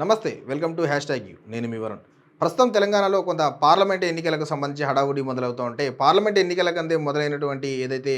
నమస్తే welcome to hashtag you. నేను మీ వరుణ్. ప్రస్తుతం తెలంగాణలో కొంత పార్లమెంట్ ఎన్నికలకు సంబంధించి హడావుడి మొదలవుతూ ఉంటే పార్లమెంట్ ఎన్నికల కందే మొదలైనటువంటి ఏదైతే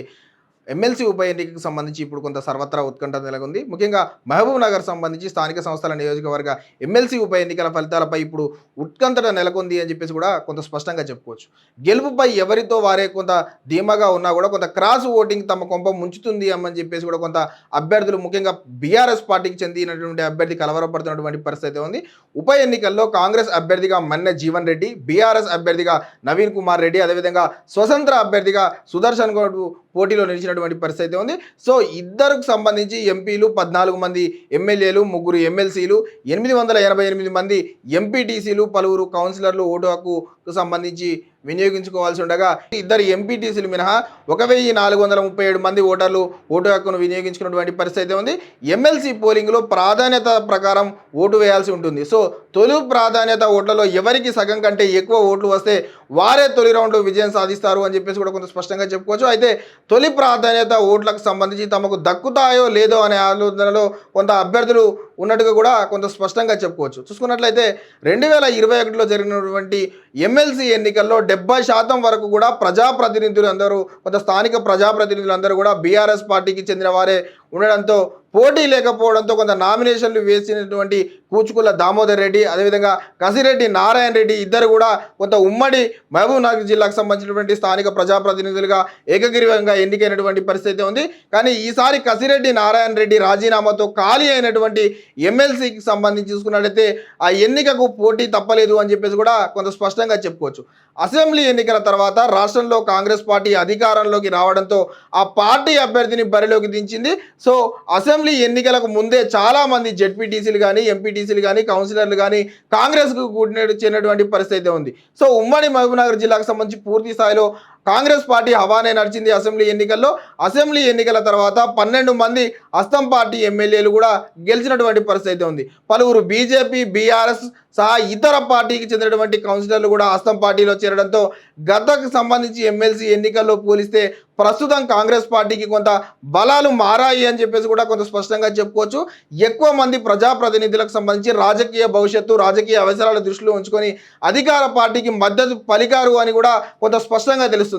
ఎమ్మెల్సీ ఉప ఎన్నికకు సంబంధించి ఇప్పుడు కొంత సర్వత్రా ఉత్కంఠ నెలకొంది. ముఖ్యంగా మహబూబ్ నగర్ సంబంధించి స్థానిక సంస్థల నియోజకవర్గ ఎమ్మెల్సీ ఉప ఎన్నికల ఫలితాలపై ఇప్పుడు ఉత్కంఠ నెలకొంది అని చెప్పేసి కూడా కొంత స్పష్టంగా చెప్పుకోవచ్చు. గెలుపుపై ఎవరితో వారే కొంత ధీమాగా ఉన్నా కూడా కొంత క్రాస్ ఓటింగ్ తమ కొంప ముంచుతుంది అని చెప్పేసి కూడా కొంత అభ్యర్థులు ముఖ్యంగా బీఆర్ఎస్ పార్టీకి చెందినటువంటి అభ్యర్థి కలవరపడుతున్నటువంటి పరిస్థితి ఉంది. ఉప ఎన్నికల్లో కాంగ్రెస్ అభ్యర్థిగా మన్నె జీవన్ రెడ్డి బీఆర్ఎస్ అభ్యర్థిగా నవీన్ కుమార్ రెడ్డి అదేవిధంగా స్వతంత్ర అభ్యర్థిగా సుదర్శన్ గౌడ్ పోటీలో నిలిచిన వచ్చినటువంటి పరిస్థితి ఉంది. సో ఇద్దరుకు సంబంధించి ఎంపీలు పద్నాలుగు మంది ఎమ్మెల్యేలు ముగ్గురు ఎమ్మెల్సీలు ఎనిమిది వందల ఎనభై ఎనిమిది మంది ఎంపీటీసీలు పలువురు కౌన్సిలర్లు ఓటు హక్కుకు సంబంధించి వినియోగించుకోవాల్సి ఉండగా ఇద్దరు ఎంపీటీసీలు మినహా ఒక వెయ్యి నాలుగు వందల ముప్పై ఏడు మంది ఓటర్లు ఓటు హక్కును వినియోగించుకున్నటువంటి పరిస్థితి ఉంది. ఎమ్మెల్సీ పోలింగ్లో ప్రాధాన్యత ప్రకారం ఓటు వేయాల్సి ఉంటుంది. సో తొలి ప్రాధాన్యత ఓట్లలో ఎవరికి సగం కంటే ఎక్కువ ఓట్లు వస్తే వారే తొలి రౌండ్లో విజయం సాధిస్తారు అని చెప్పేసి కూడా కొంత స్పష్టంగా చెప్పుకోవచ్చు. అయితే తొలి ప్రాధాన్యత ఓట్లకు సంబంధించి తమకు దక్కుతాయో లేదో అనే ఆలోచనలో కొంత అభ్యర్థులు ఉన్నట్టుగా కూడా కొంత స్పష్టంగా చెప్పుకోవచ్చు. చూసుకున్నట్లయితే రెండు వేల ఇరవై ఒకటిలో జరిగినటువంటి ఎమ్మెల్సీ ఎన్నికల్లో డెబ్బై శాతం వరకు కూడా ప్రజాప్రతినిధులు అందరూ కొంత స్థానిక ప్రజాప్రతినిధులు అందరూ కూడా బీఆర్ఎస్ పార్టీకి చెందిన వారే ఉండడంతో పోటీ లేకపోవడంతో కొంత నామినేషన్లు వేసినటువంటి కూచుకుల దామోదర్ రెడ్డి అదేవిధంగా కసిరెడ్డి నారాయణ రెడ్డి ఇద్దరు కూడా కొంత ఉమ్మడి మహబూబ్నగర్ జిల్లాకు సంబంధించినటువంటి స్థానిక ప్రజాప్రతినిధులుగా ఏకగ్రీవంగా ఎన్నికైనటువంటి పరిస్థితి ఉంది. కానీ ఈసారి కసిరెడ్డి నారాయణ రెడ్డి రాజీనామాతో ఖాళీ అయినటువంటి ఎమ్మెల్సీకి సంబంధించి చూసుకున్నట్లయితే ఆ ఎన్నికకు పోటీ తప్పలేదు అని చెప్పేసి కూడా కొంత స్పష్టంగా చెప్పుకోవచ్చు. అసెంబ్లీ ఎన్నికల తర్వాత రాష్ట్రంలో కాంగ్రెస్ పార్టీ అధికారంలోకి రావడంతో ఆ పార్టీ అభ్యర్థిని బరిలోకి దించింది. సో అసెంబ్లీ ఎన్నికలకు ముందే చాలా మంది జెడ్పీటీసీలు కానీ ఎంపీటీసీలు కానీ కౌన్సిలర్లు కానీ కాంగ్రెస్కు కూడిన చేరినటువంటి పరిస్థితి ఉంది. సో ఉమ్మడి మహబూబ్నగర్ జిల్లాకు సంబంధించి పూర్తి స్థాయిలో కాంగ్రెస్ పార్టీ హవానే నడిచింది అసెంబ్లీ ఎన్నికల్లో. అసెంబ్లీ ఎన్నికల తర్వాత పన్నెండు మంది అస్తం పార్టీ ఎమ్మెల్యేలు కూడా గెలిచినటువంటి పరిస్థితి ఉంది. పలువురు బీజేపీ బీఆర్ఎస్ సహా ఇతర పార్టీకి చెందినటువంటి కౌన్సిలర్లు కూడా అస్తం పార్టీలో చేరడంతో గతకు సంబంధించి ఎమ్మెల్సీ ఎన్నికల్లో పోలిస్తే ప్రస్తుతం కాంగ్రెస్ పార్టీకి కొంత బలాలు మారాయి అని చెప్పేసి కూడా కొంత స్పష్టంగా చెప్పుకోవచ్చు. ఎక్కువ మంది ప్రజాప్రతినిధులకు సంబంధించి రాజకీయ భవిష్యత్తు రాజకీయ అవసరాల దృష్టిలో ఉంచుకొని అధికార పార్టీకి మద్దతు పలికారు అని కూడా కొంత స్పష్టంగా తెలుస్తుంది.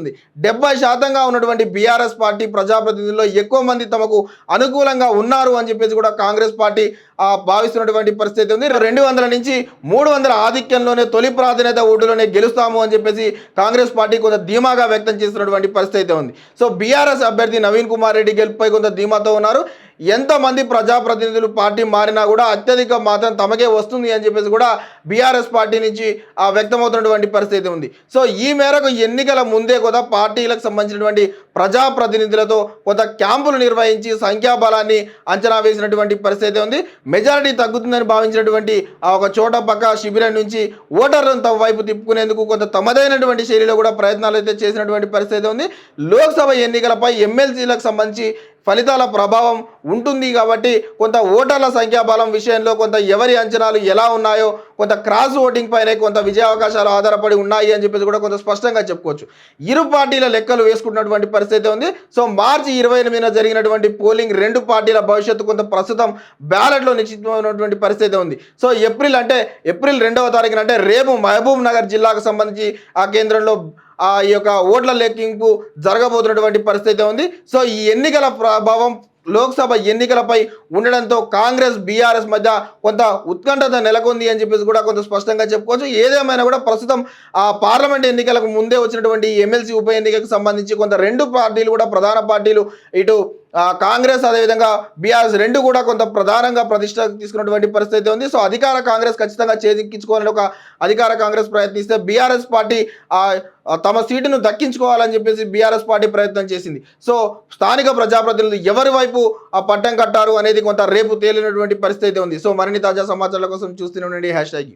డెబ్బై శాతంగా ఉన్నటువంటి బీఆర్ఎస్ పార్టీ ప్రజాప్రతినిధుల్లో ఎక్కువ మంది తమకు అనుకూలంగా ఉన్నారు అని చెప్పేసి కూడా కాంగ్రెస్ పార్టీ భావిస్తున్నటువంటి పరిస్థితి ఉంది. రెండు వందల నుంచి మూడు వందల ఆధిక్యంలోనే తొలి ప్రాధాన్యత ఓటులోనే గెలుస్తాము అని చెప్పేసి కాంగ్రెస్ పార్టీ కొంత ధీమాగా వ్యక్తం చేస్తున్నటువంటి పరిస్థితి ఉంది. సో బీఆర్ఎస్ అభ్యర్థి నవీన్ కుమార్ రెడ్డి గెలుపుపై కొంత ధీమాతో ఉన్నారు. ఎంతమంది ప్రజాప్రతినిధులు పార్టీ మారినా కూడా అత్యధిక మాత్రం తమకే వస్తుంది అని చెప్పేసి కూడా బీఆర్ఎస్ పార్టీ నుంచి ఆ, వ్యక్తమవుతున్నటువంటి పరిస్థితి ఉంది. సో ఈ మేరకు ఎన్నికల ముందే కూడా పార్టీలకు సంబంధించినటువంటి ప్రజాప్రతినిధులతో కొంత క్యాంపులు నిర్వహించి సంఖ్యాబలాన్ని అంచనా వేసినటువంటి పరిస్థితి ఉంది. మెజారిటీ తగ్గుతుందని భావించినటువంటి ఆ ఒక చోట పక్క శిబిరం నుంచి ఓటర్లను తమ వైపు తిప్పుకునేందుకు కొంత తమదైనటువంటి శైలిలో కూడా ప్రయత్నాలు అయితే చేసినటువంటి పరిస్థితి ఉంది. లోక్సభ ఎన్నికలపై ఎమ్మెల్సీలకు సంబంధించి ఫలితాల ప్రభావం ఉంటుంది కాబట్టి కొంత ఓటర్ల సంఖ్యాబలం విషయంలో కొంత ఎవరి అంచనాలు ఎలా ఉన్నాయో కొంత క్రాస్ ఓటింగ్ పైనే కొంత విజయ అవకాశాలు ఆధారపడి ఉన్నాయి అని చెప్పేసి కూడా కొంత స్పష్టంగా చెప్పుకోవచ్చు. ఇరు పార్టీల లెక్కలు వేసుకున్నటువంటి పరిస్థితి ఉంది. సో మార్చి ఇరవై ఎనిమిదిన జరిగినటువంటి పోలింగ్ రెండు పార్టీల భవిష్యత్తు కొంత ప్రస్తుతం బ్యాలెట్లో నిశ్చితమైనటువంటి పరిస్థితి ఉంది. సో ఏప్రిల్ అంటే ఏప్రిల్ రెండవ తారీఖున అంటే రేపు మహబూబ్ నగర్ జిల్లాకు సంబంధించి ఆ కేంద్రంలో ఆ ఈ యొక్క ఓట్ల లెక్కింపు జరగబోతున్నటువంటి పరిస్థితి ఉంది. సో ఈ ఎన్నికల ప్రభావం లోక్సభ ఎన్నికలపై ఉండడంతో కాంగ్రెస్ బీఆర్ఎస్ మధ్య కొంత ఉత్కంఠత నెలకొంది అని చెప్పేసి కూడా కొంత స్పష్టంగా చెప్పుకోవచ్చు. ఏదేమైనా కూడా ప్రస్తుతం ఆ పార్లమెంట్ ఎన్నికలకు ముందే వచ్చినటువంటి ఎమ్మెల్సీ ఉప ఎన్నికకు సంబంధించి కొంత రెండు పార్టీలు కూడా ప్రధాన పార్టీలు ఇటు కాంగ్రెస్ అదేవిధంగా బీఆర్ఎస్ రెండు కూడా కొంత ప్రధానంగా ప్రతిష్ట తీసుకున్నటువంటి పరిస్థితి ఉంది. సో అధికార కాంగ్రెస్ ఖచ్చితంగా చేజిక్కించుకోవాలని ఒక అధికార కాంగ్రెస్ ప్రయత్నిస్తే బీఆర్ఎస్ పార్టీ ఆ, తమ సీటును దక్కించుకోవాలని చెప్పేసి బీఆర్ఎస్ పార్టీ ప్రయత్నం చేసింది. సో స్థానిక ప్రజాప్రతినిధులు ఎవరి వైపు ఆ పట్టం కట్టారు అనేది కొంత రేపు తేలినటువంటి పరిస్థితి ఉంది. సో మరిన్ని తాజా సమాచారాల కోసం చూస్తూనే ఉండండి. Hash tag.